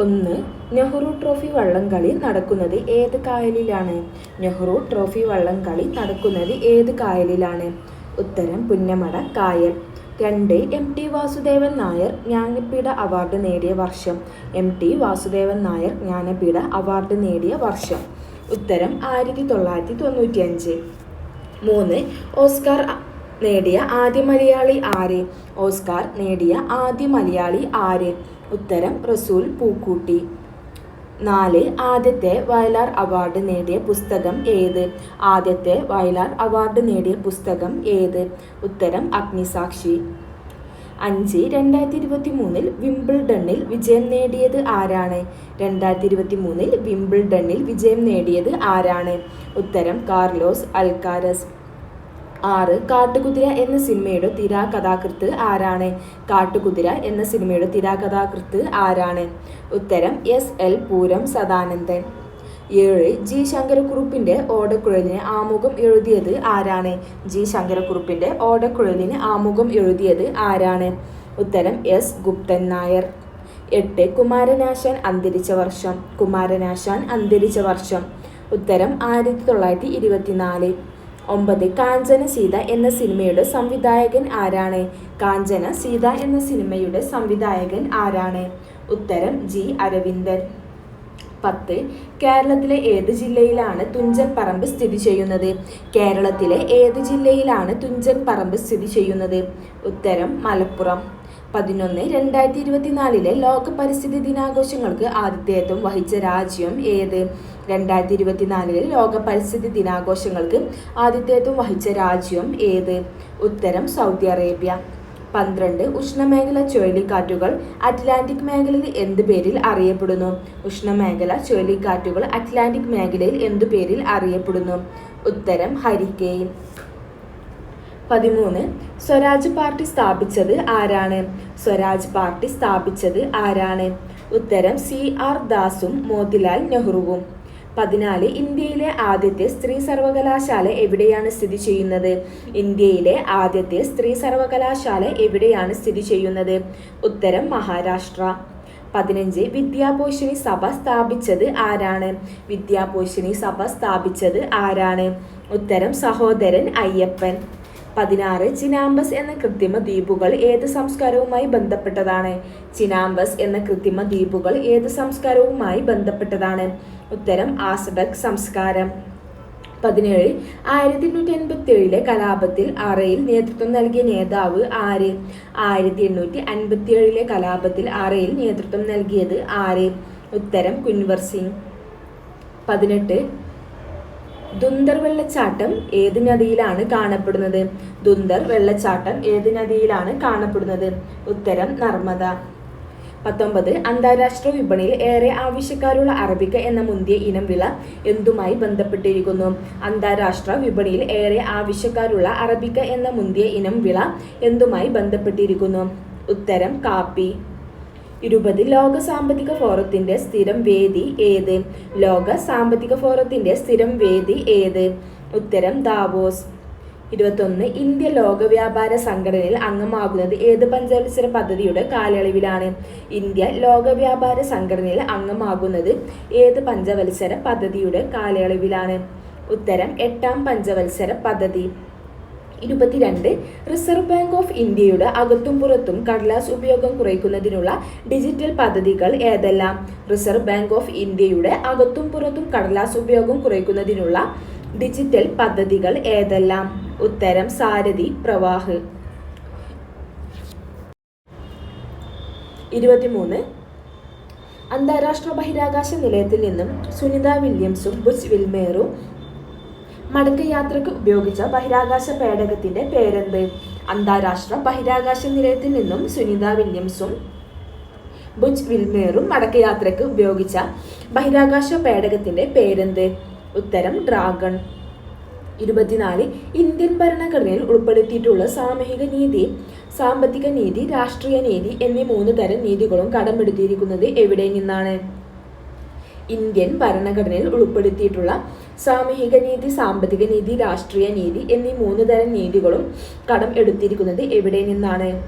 ഒന്ന് നെഹ്റു ട്രോഫി വള്ളംകളി നടക്കുന്നത് ഏത് കായലിലാണ്? നെഹ്റു ട്രോഫി വള്ളംകളി നടക്കുന്നത് ഏത് കായലിലാണ്? ഉത്തരം പുന്നമട കായൽ. രണ്ട് M T Vasudevan Nair Jnanpith award നേടിയ വർഷം. M T Vasudevan Nair Jnanpith award നേടിയ വർഷം. ഉത്തരം ആയിരത്തി തൊള്ളായിരത്തി തൊണ്ണൂറ്റിയഞ്ച് മൂന്ന് ഓസ്കാർ നേടിയ ആദ്യ മലയാളി ആര്? ഓസ്കാർ നേടിയ ആദ്യ മലയാളി ആര്? ഉത്തരം റസൂൽ പൂക്കൂട്ടി. നാല് ആദ്യത്തെ വയലാർ അവാർഡ് നേടിയ പുസ്തകം ഏത്? ആദ്യത്തെ വയലാർ അവാർഡ് നേടിയ പുസ്തകം ഏത്? ഉത്തരം അഗ്നിസാക്ഷി. അഞ്ച് രണ്ടായിരത്തി ഇരുപത്തി മൂന്നിൽ വിംബിൾഡണിൽ വിജയം നേടിയത് ആരാണ്? രണ്ടായിരത്തി ഇരുപത്തി മൂന്നിൽ വിംബിൾഡണിൽ വിജയം നേടിയത് ആരാണ്? ഉത്തരം കാർലോസ് അൽക്കാരസ്. ആറ് കാട്ടുകുതിര എന്ന സിനിമയുടെ തിരാകഥാകൃത്ത് ആരാണ്? കാട്ടുകുതിര എന്ന സിനിമയുടെ തിരാകഥാകൃത്ത് ആരാണ്? ഉത്തരം എസ് എൽ പൂരം സദാനന്ദൻ. ഏഴ് ജി ശങ്കരക്കുറുപ്പിന്റെ ഓടക്കുഴലിന് ആമുഖം എഴുതിയത് ആരാണ്? ജി ശങ്കരക്കുറുപ്പിന്റെ ഓടക്കുഴലിന് ആമുഖം എഴുതിയത് ആരാണ്? ഉത്തരം എസ് ഗുപ്തൻ നായർ. എട്ട് കുമാരനാശാൻ അന്തരിച്ച വർഷം. കുമാരനാശാൻ അന്തരിച്ച വർഷം. ഉത്തരം ആയിരത്തി തൊള്ളായിരത്തി ഇരുപത്തിനാല്. ഒമ്പത് കാഞ്ചന സീത എന്ന സിനിമയുടെ സംവിധായകൻ ആരാണ്? കാഞ്ചന സീത എന്ന സിനിമയുടെ സംവിധായകൻ ആരാണ്? ഉത്തരം ജി അരവിന്ദൻ. പത്ത് കേരളത്തിലെ ഏത് ജില്ലയിലാണ് തുഞ്ചൻ പറമ്പ് സ്ഥിതി ചെയ്യുന്നത്? കേരളത്തിലെ ഏത് ജില്ലയിലാണ് തുഞ്ചൻ പറമ്പ് സ്ഥിതി ചെയ്യുന്നത്? ഉത്തരം മലപ്പുറം. പതിനൊന്ന് രണ്ടായിരത്തി ഇരുപത്തിനാലിലെ ലോക പരിസ്ഥിതി ദിനാഘോഷങ്ങൾക്ക് ആതിഥേയത്വം വഹിച്ച രാജ്യം ഏത്? രണ്ടായിരത്തി ഇരുപത്തിനാലിലെ ലോക പരിസ്ഥിതി ദിനാഘോഷങ്ങൾക്ക് ആതിഥേയത്വം വഹിച്ച രാജ്യം ഏത്? ഉത്തരം സൗദി അറേബ്യ. പന്ത്രണ്ട് ഉഷ്ണമേഖല ചുഴലിക്കാറ്റുകൾ അറ്റ്ലാന്റിക് മേഖലയിൽ എന്ത് പേരിൽ അറിയപ്പെടുന്നു? ഉഷ്ണമേഖല ചുഴലിക്കാറ്റുകൾ അറ്റ്ലാന്റിക് മേഖലയിൽ എന്തു പേരിൽ അറിയപ്പെടുന്നു? ഉത്തരം ഹരിക്കെയിൻ. പതിമൂന്ന്. സ്വരാജ് പാർട്ടി സ്ഥാപിച്ചത് ആരാണ്? സ്വരാജ് പാർട്ടി സ്ഥാപിച്ചത് ആരാണ്? ഉത്തരം സി ആർ ദാസും മോത്തിലാൽ നെഹ്റുവും. പതിനാല് ഇന്ത്യയിലെ ആദ്യത്തെ സ്ത്രീ സർവകലാശാല എവിടെയാണ് സ്ഥിതി ചെയ്യുന്നത്? ഇന്ത്യയിലെ ആദ്യത്തെ സ്ത്രീ സർവകലാശാല എവിടെയാണ് സ്ഥിതി ചെയ്യുന്നത്? ഉത്തരം മഹാരാഷ്ട്ര. പതിനഞ്ച് വിദ്യാപോഷിണി സഭ സ്ഥാപിച്ചത് ആരാണ്? വിദ്യാപോഷിണി സഭ സ്ഥാപിച്ചത് ആരാണ്? ഉത്തരം സഹോദരൻ അയ്യപ്പൻ. പതിനാറ് ചിനാംബസ് എന്ന കൃത്രിമ ദ്വീപുകൾ ഏത് സംസ്കാരവുമായി ബന്ധപ്പെട്ടതാണ്? ചിനാംബസ് എന്ന കൃത്രിമ ദ്വീപുകൾ ഏത് സംസ്കാരവുമായി ബന്ധപ്പെട്ടതാണ്? ഉത്തരം ആസബക് സംസ്കാരം. പതിനേഴ് ആയിരത്തി എണ്ണൂറ്റി എൺപത്തി ഏഴിലെ കലാപത്തിൽ അറയിൽ നേതൃത്വം നൽകിയ നേതാവ് ആര്? ആയിരത്തി എണ്ണൂറ്റി അൻപത്തി ഏഴിലെ കലാപത്തിൽ അറയിൽ നേതൃത്വം നൽകിയത് ആര്? ഉത്തരം കുൻവർ സിംഗ്. പതിനെട്ട് ദുന്ദർ വെള്ളച്ചാട്ടം ഏത് നദിയിലാണ് കാണപ്പെടുന്നത്? ദുന്ദർ വെള്ളച്ചാട്ടം ഏത് നദിയിലാണ് കാണപ്പെടുന്നത്? ഉത്തരം നർമ്മദ. പത്തൊമ്പത് അന്താരാഷ്ട്ര വിപണിയിൽ ഏറെ ആവശ്യക്കാരുള്ള അറബിക്ക എന്ന മുന്തിയ ഇനം വിള എന്തുമായി ബന്ധപ്പെട്ടിരിക്കുന്നു? അന്താരാഷ്ട്ര വിപണിയിൽ ഏറെ ആവശ്യക്കാരുള്ള അറബിക്ക എന്ന മുന്തിയ ഇനം വിള എന്തുമായി ബന്ധപ്പെട്ടിരിക്കുന്നു? ഉത്തരം കാപ്പി. ഇരുപത് ലോക സാമ്പത്തിക ഫോറത്തിന്റെ സ്ഥിരം വേദി ഏത്? ലോക സാമ്പത്തിക ഫോറത്തിന്റെ സ്ഥിരം വേദി ഏത്? ഉത്തരം ദാവോസ്. ഇരുപത്തൊന്ന് ഇന്ത്യ ലോക വ്യാപാര സംഘടനയിൽ അംഗമാകുന്നത് ഏത് പഞ്ചവത്സര പദ്ധതിയുടെ കാലയളവിലാണ്? ഇന്ത്യ ലോക വ്യാപാര സംഘടനയിൽ അംഗമാകുന്നത് ഏത് പഞ്ചവത്സര പദ്ധതിയുടെ കാലയളവിലാണ്? ഉത്തരം എട്ടാം പഞ്ചവത്സര പദ്ധതി. ഇരുപത്തിരണ്ട് റിസർവ് ബാങ്ക് ഓഫ് ഇന്ത്യയുടെ അകത്തും പുറത്തും കടലാസ് ഉപയോഗം കുറയ്ക്കുന്നതിനുള്ള ഡിജിറ്റൽ പദ്ധതികൾ ഏതെല്ലാം? റിസർവ് ബാങ്ക് ഓഫ് ഇന്ത്യയുടെ അകത്തും പുറത്തും കടലാസ് ഉപയോഗം കുറയ്ക്കുന്നതിനുള്ള ഡിജിറ്റൽ പദ്ധതികൾ ഏതെല്ലാം? ഉത്തരം സാരഥി പ്രവാഹ്. ഇരുപത്തിമൂന്ന് അന്താരാഷ്ട്ര ബഹിരാകാശ നിലയത്തിൽ നിന്നും സുനിത വില്യംസും ബുച്ച് വിൽമേറും മടക്കയാത്രയ്ക്ക് ഉപയോഗിച്ച ബഹിരാകാശ പേടകത്തിന്റെ പേരെന്ത്? അന്താരാഷ്ട്ര ബഹിരാകാശ നിലയത്തിൽ നിന്നും സുനിത വില്യംസും ബുജ് വിൽമേറും മടക്കയാത്രയ്ക്ക് ഉപയോഗിച്ച ബഹിരാകാശ പേടകത്തിന്റെ പേരെന്ത്? ഉത്തരം ഡ്രാഗൺ. ഇരുപത്തിനാല് ഇന്ത്യൻ ഭരണഘടനയിൽ ഉൾപ്പെടുത്തിയിട്ടുള്ള സാമൂഹിക നീതി സാമ്പത്തിക നീതി രാഷ്ട്രീയ നീതി എന്നീ മൂന്ന് തരം നീതികളും കടമെടുത്തിരിക്കുന്നത് എവിടെ നിന്നാണ്? ഇന്ത്യൻ ഭരണഘടനയിൽ ഉൾപ്പെടുത്തിയിട്ടുള്ള സാമൂഹിക നീതി സാമ്പത്തിക നീതി രാഷ്ട്രീയ നീതി എന്നീ മൂന്ന് തരം നീതികളും കടം എടുത്തിരിക്കുന്നത് എവിടെ നിന്നാണ്?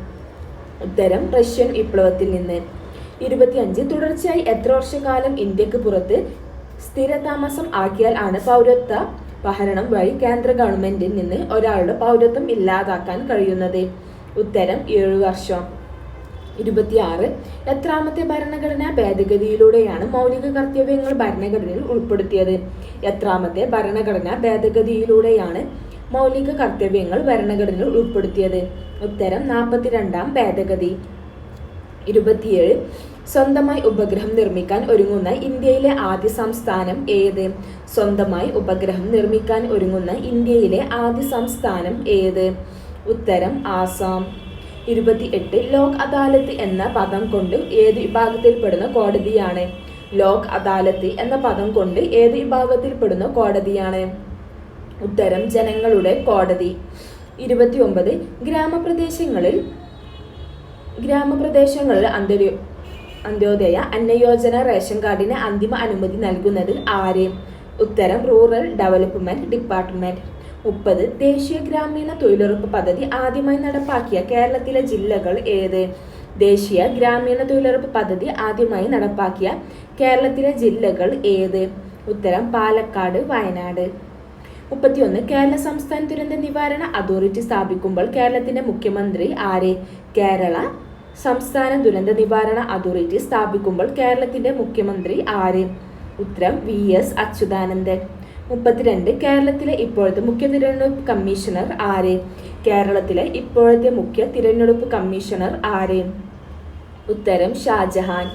ഉത്തരം റഷ്യൻ വിപ്ലവത്തിൽ നിന്ന്. ഇരുപത്തിയഞ്ച് തുടർച്ചയായി എത്ര വർഷക്കാലം ഇന്ത്യയ്ക്ക് പുറത്ത് സ്ഥിരതാമസം ആക്കിയാൽ ആണ് പൗരത്വ പഹരണം വഴി കേന്ദ്ര ഗവൺമെന്റിൽ നിന്ന് ഒരാളുടെ പൗരത്വം ഇല്ലാതാക്കാൻ കഴിയുന്നത്? ഉത്തരം ഏഴു വർഷം. ഇരുപത്തിയാറ്. എത്രാമത്തെ ഭരണഘടനാ ഭേദഗതിയിലൂടെയാണ് മൗലിക കർത്തവ്യങ്ങൾ ഭരണഘടനയിൽ ഉൾപ്പെടുത്തിയത്. എത്രാമത്തെ ഭരണഘടനാ ഭേദഗതിയിലൂടെയാണ് മൗലിക കർത്തവ്യങ്ങൾ ഭരണഘടനയിൽ ഉൾപ്പെടുത്തിയത്. ഉത്തരം നാൽപ്പത്തിരണ്ടാം ഭേദഗതി. ഇരുപത്തിയേഴ്. സ്വന്തമായി ഉപഗ്രഹം നിർമ്മിക്കാൻ ഒരുങ്ങുന്ന ഇന്ത്യയിലെ ആദ്യ സംസ്ഥാനം ഏത്? സ്വന്തമായി ഉപഗ്രഹം നിർമ്മിക്കാൻ ഒരുങ്ങുന്ന ഇന്ത്യയിലെ ആദ്യ സംസ്ഥാനം ഏത്? ഉത്തരം ആസാം. ഇരുപത്തി എട്ട് ലോക് അദാലത്ത് എന്ന പദം കൊണ്ട് ഏത് വിഭാഗത്തിൽപ്പെടുന്ന കോടതിയാണ്? ലോക് അദാലത്ത് എന്ന പദം കൊണ്ട് ഏത് വിഭാഗത്തിൽപ്പെടുന്ന കോടതിയാണ്? ഉത്തരം ജനങ്ങളുടെ കോടതി. ഇരുപത്തി ഒമ്പത് ഗ്രാമപ്രദേശങ്ങളിൽ ഗ്രാമപ്രദേശങ്ങളിൽ അന്ത്യ അന്ത്യോദയ അന്നയോജന റേഷൻ കാർഡിന് അന്തിമ അനുമതി നൽകുന്നത് ആര്? ഉത്തരം റൂറൽ ഡെവലപ്മെന്റ് ഡിപ്പാർട്ട്മെന്റ്. മുപ്പത്. ദേശീയ ഗ്രാമീണ തൊഴിലുറപ്പ് പദ്ധതി ആദ്യമായി നടപ്പാക്കിയ കേരളത്തിലെ ജില്ലകൾ ഏത്? ദേശീയ ഗ്രാമീണ തൊഴിലുറപ്പ് പദ്ധതി ആദ്യമായി നടപ്പാക്കിയ കേരളത്തിലെ ജില്ലകൾ ഏത്? ഉത്തരം പാലക്കാട് വയനാട്. മുപ്പത്തിയൊന്ന്. കേരള സംസ്ഥാന ദുരന്ത നിവാരണ അതോറിറ്റി സ്ഥാപിക്കുമ്പോൾ കേരളത്തിന്റെ മുഖ്യമന്ത്രി ആരെ? കേരള സംസ്ഥാന ദുരന്ത നിവാരണ അതോറിറ്റി സ്ഥാപിക്കുമ്പോൾ കേരളത്തിന്റെ മുഖ്യമന്ത്രി ആര്? ഉത്തരം വി. എസ്. അച്യുതാനന്ദൻ. മുപ്പത്തിരണ്ട്. കേരളത്തിലെ ഇപ്പോഴത്തെ മുഖ്യ തിരഞ്ഞെടുപ്പ് കമ്മീഷണർ ആര്? കേരളത്തിലെ ഇപ്പോഴത്തെ മുഖ്യ തിരഞ്ഞെടുപ്പ് കമ്മീഷണർ ആര്? ഉത്തരം ഷാജഹാൻ.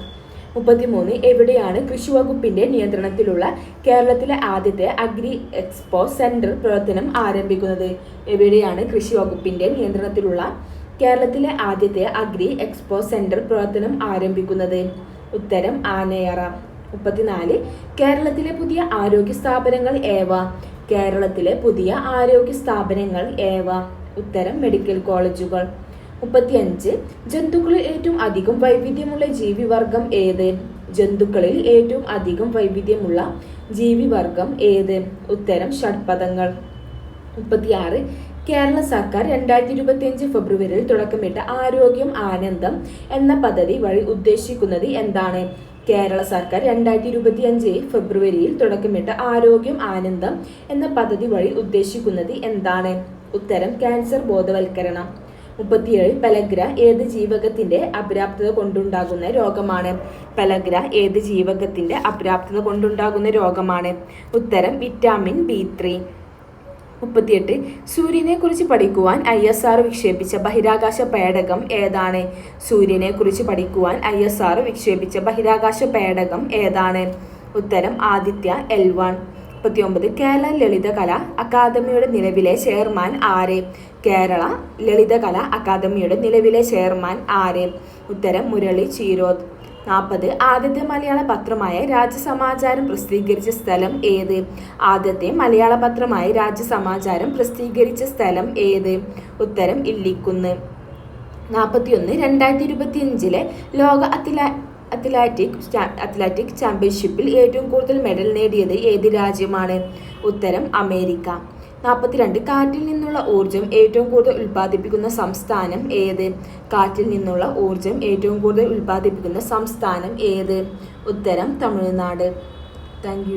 മുപ്പത്തിമൂന്ന്. എവിടെയാണ് കൃഷി വകുപ്പിന്റെ നിയന്ത്രണത്തിലുള്ള കേരളത്തിലെ ആദ്യത്തെ അഗ്രി എക്സ്പോ സെന്റർ പ്രവർത്തനം ആരംഭിക്കുന്നത്? എവിടെയാണ് കൃഷി വകുപ്പിന്റെ നിയന്ത്രണത്തിലുള്ള കേരളത്തിലെ ആദ്യത്തെ അഗ്രി എക്സ്പോ സെന്റർ പ്രവർത്തനം ആരംഭിക്കുന്നത്? ഉത്തരം ആനയറ. മുപ്പത്തിനാല് കേരളത്തിലെ പുതിയ ആരോഗ്യ സ്ഥാപനങ്ങൾ ഏവ? കേരളത്തിലെ പുതിയ ആരോഗ്യ സ്ഥാപനങ്ങൾ ഏവ? ഉത്തരം മെഡിക്കൽ കോളേജുകൾ. മുപ്പത്തിയഞ്ച് ജന്തുക്കളിൽ ഏറ്റവും അധികം വൈവിധ്യമുള്ള ജീവിവർഗം ഏത്? ജന്തുക്കളിൽ ഏറ്റവും അധികം വൈവിധ്യമുള്ള ജീവിവർഗം ഏത്? ഉത്തരം ഷഡ്പദങ്ങൾ. മുപ്പത്തിയാറ് കേരള സർക്കാർ രണ്ടായിരത്തി ഇരുപത്തിയഞ്ച് ഫെബ്രുവരിയിൽ തുടക്കമിട്ട ആരോഗ്യം ആനന്ദം എന്ന പദ്ധതി വഴി ഉദ്ദേശിക്കുന്നത് എന്താണ്? കേരള സർക്കാർ രണ്ടായിരത്തി ഇരുപത്തി അഞ്ച് ഫെബ്രുവരിയിൽ തുടക്കമിട്ട ആരോഗ്യം ആനന്ദം എന്ന പദ്ധതി വഴി ഉദ്ദേശിക്കുന്നത് എന്താണ്? ഉത്തരം ക്യാൻസർ ബോധവൽക്കരണം. മുപ്പത്തിയേഴ് പലഗ്ര ഏത് ജീവകത്തിന്റെ അപ്രാപ്തത കൊണ്ടുണ്ടാകുന്ന രോഗമാണ്? പലഗ്ര ഏത് ജീവകത്തിന്റെ അപ്രാപ്തത കൊണ്ടുണ്ടാകുന്ന രോഗമാണ്? ഉത്തരം വിറ്റാമിൻ ബി ത്രീ. മുപ്പത്തിയെട്ട്. സൂര്യനെ കുറിച്ച് പഠിക്കുവാൻ ഐ എസ് ആർ വിക്ഷേപിച്ച ബഹിരാകാശ പേടകം ഏതാണ്? സൂര്യനെ കുറിച്ച് പഠിക്കുവാൻ ഐ എസ് ആർ വിക്ഷേപിച്ച ബഹിരാകാശ പേടകം ഏതാണ്? ഉത്തരം ആദിത്യ എൽ വൺ. മുപ്പത്തിയൊമ്പത്. കേരള ലളിതകല അക്കാദമിയുടെ നിലവിലെ ചെയർമാൻ ആര്? കേരള ലളിതകല അക്കാദമിയുടെ നിലവിലെ ചെയർമാൻ ആര്? ഉത്തരം മുരളി ചീരോദ്. നാൽപ്പത് ആദ്യത്തെ മലയാള പത്രമായ രാജ്യസമാചാരം പ്രസിദ്ധീകരിച്ച സ്ഥലം ഏത്? ആദ്യത്തെ മലയാള പത്രമായ രാജ്യസമാചാരം പ്രസിദ്ധീകരിച്ച സ്ഥലം ഏത്? ഉത്തരം ഇല്ലിക്കുന്ന്. നാൽപ്പത്തിയൊന്ന് രണ്ടായിരത്തി ഇരുപത്തിയഞ്ചിലെ ലോക അത്ല അത്ലാറ്റിക് അത്ലറ്റിക് ചാമ്പ്യൻഷിപ്പിൽ ഏറ്റവും കൂടുതൽ മെഡൽ നേടിയത് ഏത് രാജ്യമാണ്? ഉത്തരം അമേരിക്ക. നാൽപ്പത്തിരണ്ട് കാറ്റിൽ നിന്നുള്ള ഊർജം ഏറ്റവും കൂടുതൽ ഉൽപ്പാദിപ്പിക്കുന്ന സംസ്ഥാനം ഏത്? കാറ്റിൽ നിന്നുള്ള ഊർജം ഏറ്റവും കൂടുതൽ ഉൽപ്പാദിപ്പിക്കുന്ന സംസ്ഥാനം ഏത്? ഉത്തരം തമിഴ്നാട്. താങ്ക്